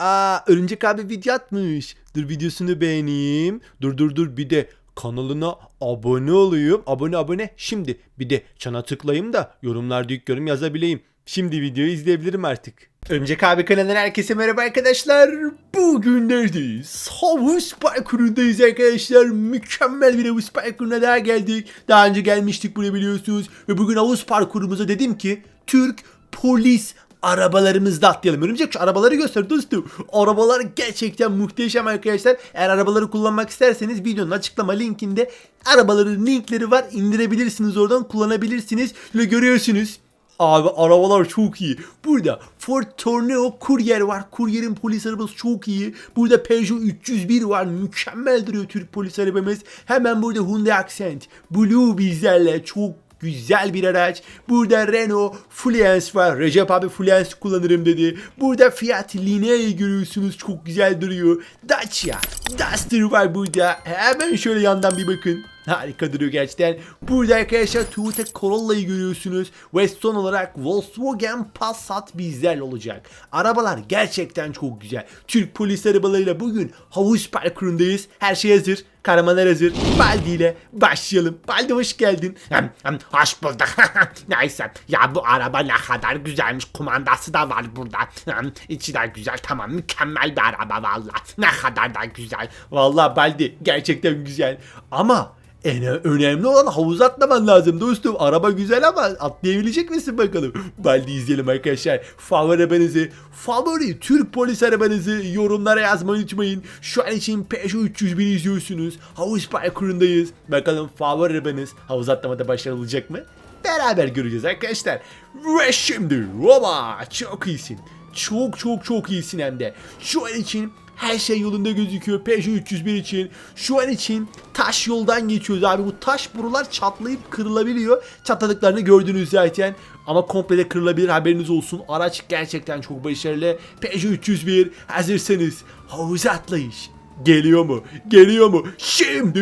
Aa Örümcek abi video atmış. Dur videosunu beğeneyim. Dur dur dur bir de kanalına abone olayım. Abone abone. Şimdi bir de çana tıklayayım da yorumlarda ilk yorum yazabileyim. Şimdi videoyu izleyebilirim artık. Örümcek abi kanalından herkese merhaba arkadaşlar. Bugün neredeyiz? Havuz parkurundayız arkadaşlar. Mükemmel bir havuz parkuruna daha geldik. Daha önce gelmiştik buraya biliyorsunuz. Ve bugün havuz parkurumuza dedim ki Türk polis arabalarımızda atlayalım. Örümcek şu arabaları göster dostum. Arabalar gerçekten muhteşem arkadaşlar. Eğer arabaları kullanmak isterseniz videonun açıklama linkinde arabaların linkleri var. İndirebilirsiniz oradan kullanabilirsiniz. Ve görüyorsunuz. Abi arabalar çok iyi. Burada Ford Tornado Courier var. Courier'in polis arabası çok iyi. Burada Peugeot 301 var. Mükemmel duruyor Türk polis arabamız. Hemen burada Hyundai Accent. Blue bizlerle çok Güzel bir araç. Burada Renault Fluence var. Recep abi Fluence kullanırım dedi. Burada Fiat Linea'yı görüyorsunuz. Çok güzel duruyor. Dacia Duster var burada. Hemen şöyle yandan bir bakın. Harika duruyor gerçekten. Burada arkadaşlar Toyota Corolla'yı görüyorsunuz. Ve son olarak Volkswagen Passat bizlerle olacak. Arabalar gerçekten çok güzel. Türk polis arabalarıyla bugün havuz parkurundayız. Her şey hazır. Kahramanlar hazır. Baldi ile başlayalım. Baldi hoş geldin. Hem, hem, hoş bulduk. Neyse ya bu araba ne kadar güzelmiş. Kumandası da var burada. Hem, içi de güzel tamam mükemmel bir araba valla. Ne kadar da güzel. Vallahi Baldi gerçekten güzel. Ama en önemli olan havuza atlaman lazım dostum. Araba güzel ama atlayabilecek misin bakalım? Baldi izleyelim arkadaşlar. Favori arabanızı, favori Türk polis arabanızı yorumlara yazmayı unutmayın. Şu an için Peugeot 301 izliyorsunuz. Havuz parkurundayız. Bakalım favori arabanız havuz atlamada başarılı olacak mı? Beraber göreceğiz arkadaşlar. Ve şimdi oba çok iyisin. Çok çok çok iyisin hem de. Şu an için her şey yolunda gözüküyor Peugeot 301 için. Şu an için taş yoldan geçiyoruz abi. Bu taş borular çatlayıp kırılabiliyor. Çatladıklarını gördünüz zaten. Ama komple de kırılabilir haberiniz olsun. Araç gerçekten çok başarılı. Peugeot 301 hazırsanız havuza atlayış. Geliyor mu? Geliyor mu? Şimdi.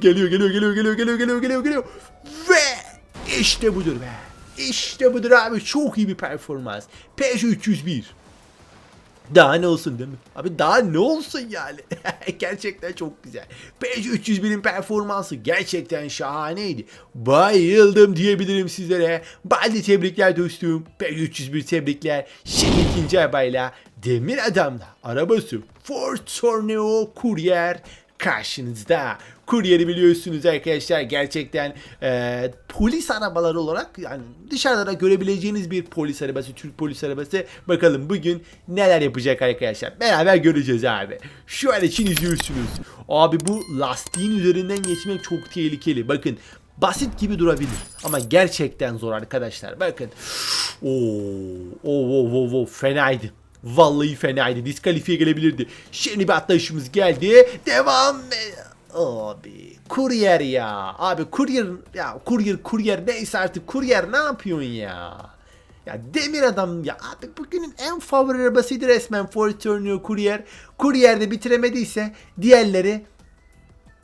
Geliyor, geliyor, geliyor, geliyor, geliyor, geliyor, geliyor, geliyor. Ve işte budur be. İşte budur abi. Çok iyi bir performans. Peugeot 301. Daha ne olsun değil mi? Abi daha ne olsun yani? gerçekten çok güzel. Peugeot 301'in performansı gerçekten şahaneydi. Bayıldım diyebilirim sizlere. Baldi tebrikler dostum. Peugeot 301 tebrikler. Şimdi ikinci arabayla Demir Adam'la arabası Ford Tornado Courier karşınızda. Kuryeri biliyorsunuz arkadaşlar gerçekten e, polis arabaları olarak yani dışarıda görebileceğiniz bir polis arabası, Türk polis arabası. Bakalım bugün neler yapacak arkadaşlar. Beraber göreceğiz abi. Şu an için izliyorsunuz. Abi bu lastiğin üzerinden geçmek çok tehlikeli. Bakın basit gibi durabilir ama gerçekten zor arkadaşlar. Bakın. Oo, oo, oo, oo, oo, fenaydı. Vallahi fenaydı. Diskalifiye gelebilirdi. Şimdi bir atlayışımız geldi. Devam. Abi kuryer ya. Abi kuryer ya kuryer kuryer neyse artık kuryer ne yapıyorsun ya? Ya demir adam ya abi bugünün en favori arabasıydı resmen Ford Tornado Courier. Courier de bitiremediyse diğerleri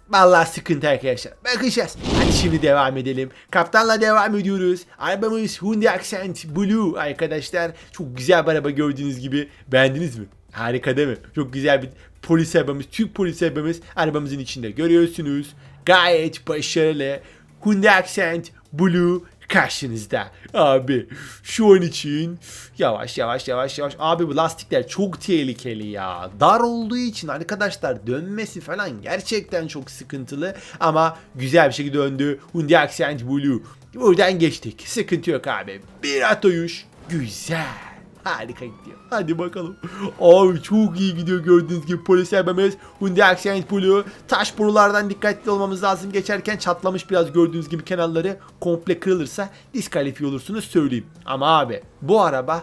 Vallahi sıkıntı arkadaşlar. Bakacağız. Hadi şimdi devam edelim. Kaptanla devam ediyoruz. Arabamız Hyundai Accent Blue arkadaşlar. Çok güzel bir araba gördüğünüz gibi. Beğendiniz mi? Harika değil mi? Çok güzel bir polis arabamız. Türk polis arabamız arabamızın içinde görüyorsunuz. Gayet başarılı. Hyundai Accent Blue karşınızda. Abi şu an için yavaş yavaş yavaş yavaş. Abi bu lastikler çok tehlikeli ya. Dar olduğu için arkadaşlar dönmesi falan gerçekten çok sıkıntılı. Ama güzel bir şekilde döndü. Hyundai Accent Blue. Buradan geçtik. Sıkıntı yok abi. Bir atoyuş. Güzel. Harika gidiyor. Hadi bakalım. Abi çok iyi gidiyor gördüğünüz gibi polis arabamız. Hyundai Accent Blue. Taş borulardan dikkatli olmamız lazım. Geçerken çatlamış biraz gördüğünüz gibi kenarları komple kırılırsa diskalifiye olursunuz söyleyeyim. Ama abi bu araba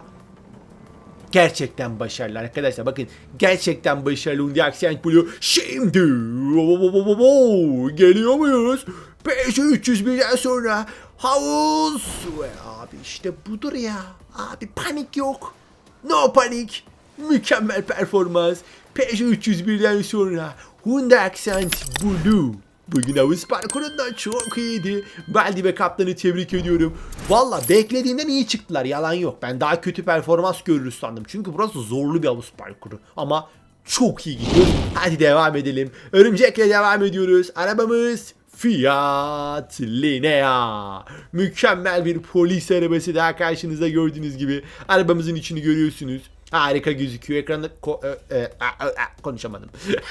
gerçekten başarılı arkadaşlar. Bakın gerçekten başarılı Hyundai Accent Blue. Şimdi geliyor muyuz? Peugeot 301'den sonra havuz. Ve abi işte budur ya. Abi panik yok. No panik. Mükemmel performans. Peugeot 301'den sonra Hyundai Accent Blue. Bugün havuz parkurundan çok iyiydi. Baldi ve kaptanı tebrik ediyorum. Valla beklediğimden iyi çıktılar yalan yok. Ben daha kötü performans görürüz sandım. Çünkü burası zorlu bir havuz parkuru. Ama çok iyi gidiyor. Hadi devam edelim. Örümcekle devam ediyoruz. Arabamız Fiat Linea. Mükemmel bir polis arabası daha karşınızda gördüğünüz gibi. Arabamızın içini görüyorsunuz. Harika gözüküyor. Ekranda ko- e- e- a- konuşamadım.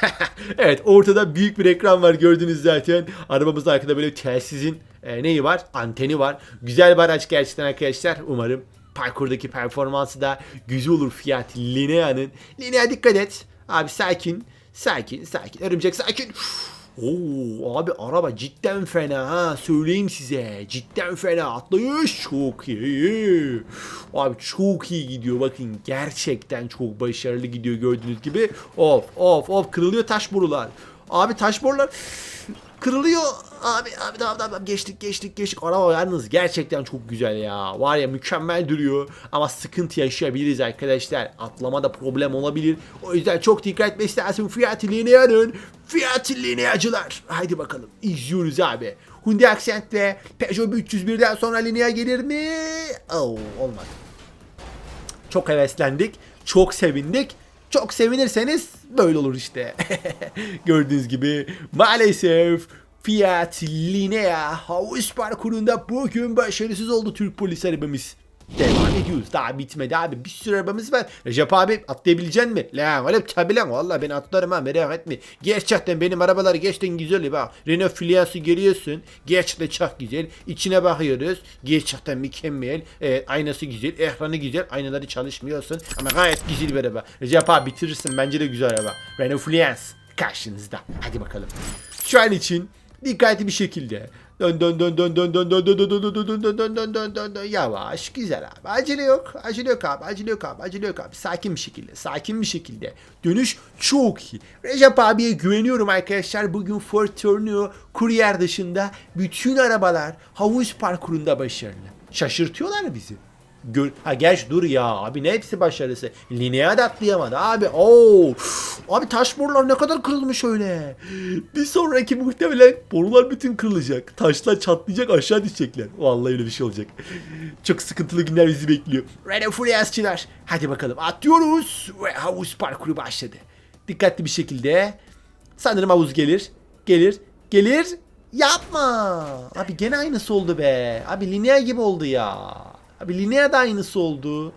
evet ortada büyük bir ekran var gördünüz zaten. Arabamızda arkada böyle telsizin e, neyi var? Anteni var. Güzel bir araç gerçekten arkadaşlar. Umarım parkurdaki performansı da güzel olur Fiat Linea'nın. Linea dikkat et. Abi sakin. Sakin sakin. Örümcek sakin. Oo abi araba cidden fena ha söyleyeyim size. Cidden fena atlayış çok iyi. Abi çok iyi gidiyor bakın gerçekten çok başarılı gidiyor gördüğünüz gibi. Of of of kırılıyor taş borular. Abi taş borular kırılıyor. Abi abi tamam tamam geçtik geçtik geçtik. Araba yalnız gerçekten çok güzel ya. Var ya mükemmel duruyor. Ama sıkıntı yaşayabiliriz arkadaşlar. Atlamada problem olabilir. O yüzden çok dikkat etmesi lazım Fiat Linea'nın Fiat Linea'cılar. Haydi bakalım. İzliyoruz abi. Hyundai Accent ve Peugeot 301'den sonra Linea gelir mi? Oh, olmadı. Çok heveslendik, çok sevindik. Çok sevinirseniz böyle olur işte. Gördüğünüz gibi maalesef Fiat Linea havuz parkurunda bugün başarısız oldu Türk polis arabamız. Devam ediyoruz. Daha bitmedi abi. Bir sürü arabamız var. Recep abi atlayabilecek mi? Lan oğlum tabi lan. Valla ben atlarım ha merak etme. Gerçekten benim arabalar gerçekten güzel. Bak Renault Filias'ı görüyorsun. Gerçekten çok güzel. İçine bakıyoruz. Gerçekten mükemmel. Evet, aynası güzel. Ekranı güzel. Aynaları çalışmıyorsun. Ama gayet güzel bir araba. Recep abi bitirirsin. Bence de güzel araba. Renault Filias karşınızda. Hadi bakalım. Şu an için dikkatli bir şekilde dön dön dön dön dön dön dön dön dön dön dön dön dön dön dön dön dön dön yavaş güzel abi acele yok acele yok abi acele yok abi acele yok abi sakin bir şekilde sakin bir şekilde dönüş çok iyi Recep abiye güveniyorum arkadaşlar bugün Ford Tourneo kuryer dışında bütün arabalar havuz parkurunda başarılı şaşırtıyorlar bizi Gör ha geç dur ya abi ne hepsi başarısı. Linea da atlayamadı abi. Oo. Abi taş borular ne kadar kırılmış öyle. Bir sonraki muhtemelen borular bütün kırılacak. Taşlar çatlayacak aşağı düşecekler. Vallahi öyle bir şey olacak. Çok sıkıntılı günler bizi bekliyor. Renault Furiasçılar. Hadi bakalım atlıyoruz. Ve havuz parkuru başladı. Dikkatli bir şekilde. Sanırım havuz gelir. Gelir. Gelir. Yapma. Abi gene aynısı oldu be. Abi Linea gibi oldu ya. Abi Linea da aynısı oldu.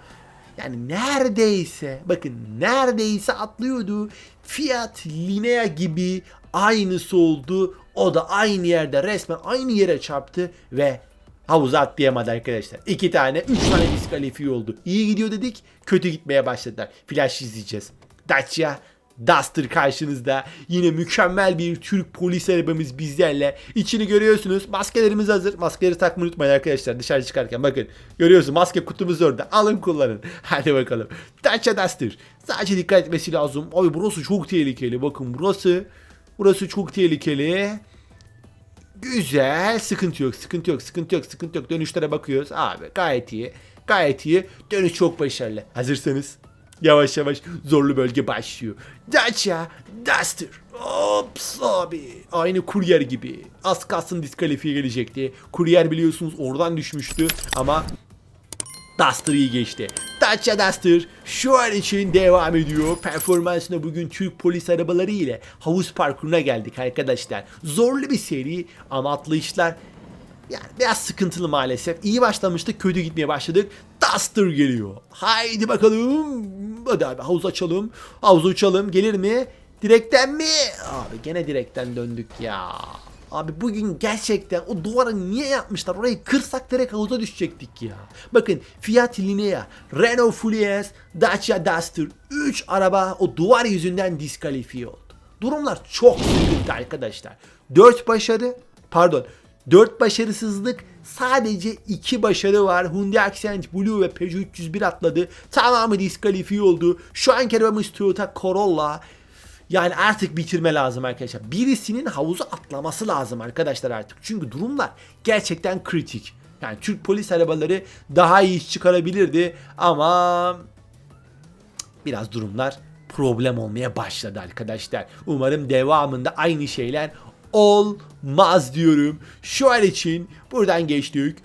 Yani neredeyse bakın neredeyse atlıyordu. Fiat Linea gibi aynısı oldu. O da aynı yerde resmen aynı yere çarptı ve havuza atlayamadı arkadaşlar. İki tane, üç tane diskalifiye oldu. İyi gidiyor dedik, kötü gitmeye başladılar. Flash izleyeceğiz. Dacia Duster karşınızda. Yine mükemmel bir Türk polis arabamız bizlerle. İçini görüyorsunuz. Maskelerimiz hazır. Maskeleri takmayı unutmayın arkadaşlar dışarı çıkarken. Bakın görüyorsunuz maske kutumuz orada. Alın kullanın. Hadi bakalım. Dacia Duster. Sadece dikkat etmesi lazım. Abi burası çok tehlikeli. Bakın burası. Burası çok tehlikeli. Güzel. Sıkıntı yok, sıkıntı yok, sıkıntı yok, sıkıntı yok. Dönüşlere bakıyoruz. Abi gayet iyi. Gayet iyi. Dönüş çok başarılı. Hazırsanız yavaş yavaş zorlu bölge başlıyor. Dacia Duster. Ops abi. Aynı kuryer gibi. Az kalsın diskalifiye gelecekti. Kuryer biliyorsunuz oradan düşmüştü ama Duster iyi geçti. Dacia Duster şu an için devam ediyor. Performansına bugün Türk polis arabaları ile havuz parkuruna geldik arkadaşlar. Zorlu bir seri ama atlayışlar yani biraz sıkıntılı maalesef. İyi başlamıştık, kötü gitmeye başladık. Duster geliyor. Haydi bakalım. Hadi abi havuz açalım. Havuzu uçalım. Gelir mi? Direkten mi? Abi gene direkten döndük ya. Abi bugün gerçekten o duvarı niye yapmışlar? Orayı kırsak direkt havuza düşecektik ya. Bakın Fiat Linea, Renault Fluence, Dacia Duster 3 araba o duvar yüzünden diskalifiye oldu. Durumlar çok sıkıntı arkadaşlar. 4 başarı, pardon 4 başarısızlık sadece 2 başarı var. Hyundai Accent Blue ve Peugeot 301 atladı. Tamamı diskalifiye oldu. Şu anki arabamız Toyota Corolla. Yani artık bitirme lazım arkadaşlar. Birisinin havuza atlaması lazım arkadaşlar artık. Çünkü durumlar gerçekten kritik. Yani Türk polis arabaları daha iyi iş çıkarabilirdi ama biraz durumlar problem olmaya başladı arkadaşlar. Umarım devamında aynı şeyler olmaz diyorum. Şu an için buradan geçtik.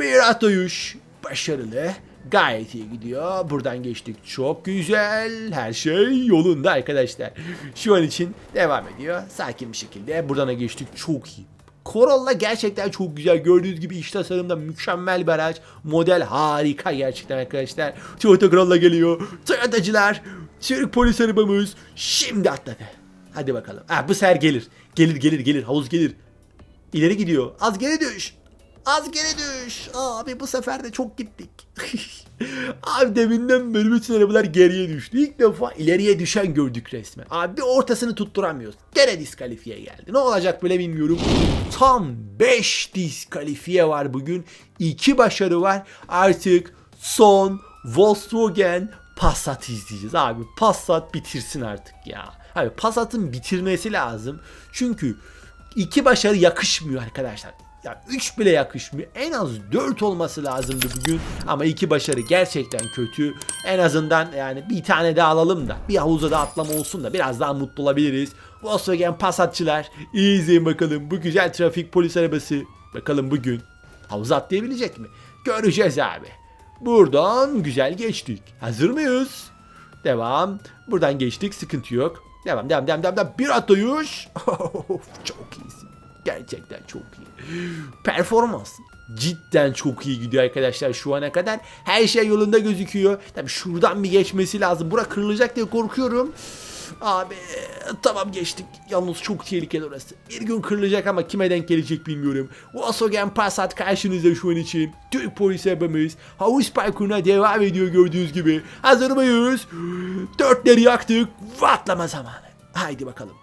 Bir atlayış başarılı. Gayet iyi gidiyor. Buradan geçtik. Çok güzel. Her şey yolunda arkadaşlar. Şu an için devam ediyor. Sakin bir şekilde. Buradan da geçtik. Çok iyi. Corolla gerçekten çok güzel. Gördüğünüz gibi iç tasarımda mükemmel bir araç. Model harika gerçekten arkadaşlar. Toyota Corolla geliyor. Toyotacılar. Türk polis arabamız şimdi atladı. Hadi bakalım. Ha, bu sefer gelir. Gelir gelir gelir. Havuz gelir. İleri gidiyor. Az geri düş. Az geri düş. Abi bu sefer de çok gittik. Abi deminden beri bütün arabalar geriye düştü. İlk defa ileriye düşen gördük resmen. Abi ortasını tutturamıyoruz. Gene diskalifiye geldi. Ne olacak böyle bilmiyorum. Tam 5 diskalifiye var bugün. 2 başarı var. Artık son Volkswagen Passat izleyeceğiz abi. Passat bitirsin artık ya. Abi Passat'ın bitirmesi lazım. Çünkü iki başarı yakışmıyor arkadaşlar. Ya 3 bile yakışmıyor. En az 4 olması lazımdı bugün. Ama iki başarı gerçekten kötü. En azından yani bir tane daha alalım da bir havuza da atlama olsun da biraz daha mutlu olabiliriz. Volkswagen Passatçılar iyi izleyin bakalım. Bu güzel trafik polis arabası. Bakalım bugün havuza atlayabilecek mi? Göreceğiz abi. Buradan güzel geçtik. Hazır mıyız? Devam. Buradan geçtik sıkıntı yok. Devam devam devam devam. devam. Bir atlayış. çok iyisin. Gerçekten çok iyi. Performans cidden çok iyi gidiyor arkadaşlar şu ana kadar. Her şey yolunda gözüküyor. Tabi şuradan bir geçmesi lazım. Bura kırılacak diye korkuyorum. Abi tamam geçtik. Yalnız çok tehlikeli orası. Bir gün kırılacak ama kime denk gelecek bilmiyorum. Volkswagen Passat karşınızda şu an için. Türk polis arabamız havuz parkuruna devam ediyor gördüğünüz gibi. Hazır mıyız? Dörtleri yaktık. Vatlama zamanı. Haydi bakalım.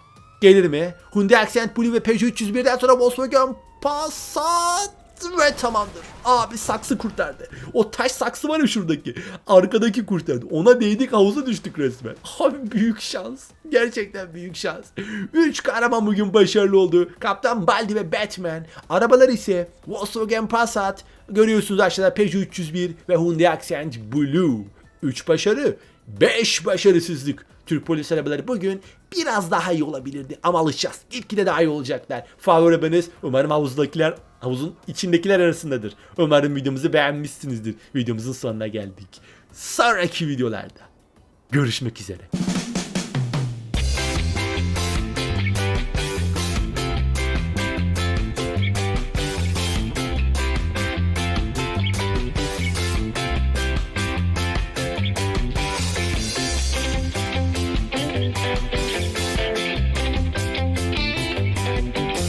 Gelir mi? Hyundai Accent Blue ve Peugeot 301'den sonra Volkswagen Passat ve tamamdır. Abi saksı kurtardı. O taş saksı var ya şuradaki. Arkadaki kurtardı. Ona değdik havuza düştük resmen. Abi büyük şans. Gerçekten büyük şans. 3 kahraman bugün başarılı oldu. Kaptan Baldi ve Batman. Arabalar ise Volkswagen Passat. Görüyorsunuz aşağıda Peugeot 301 ve Hyundai Accent Blue. 3 başarı, 5 başarısızlık. Türk polis arabaları bugün biraz daha iyi olabilirdi ama alışacağız. Gitgide daha iyi olacaklar. Favori arabanız umarım havuzdakiler havuzun içindekiler arasındadır. Umarım videomuzu beğenmişsinizdir. Videomuzun sonuna geldik. Sonraki videolarda görüşmek üzere.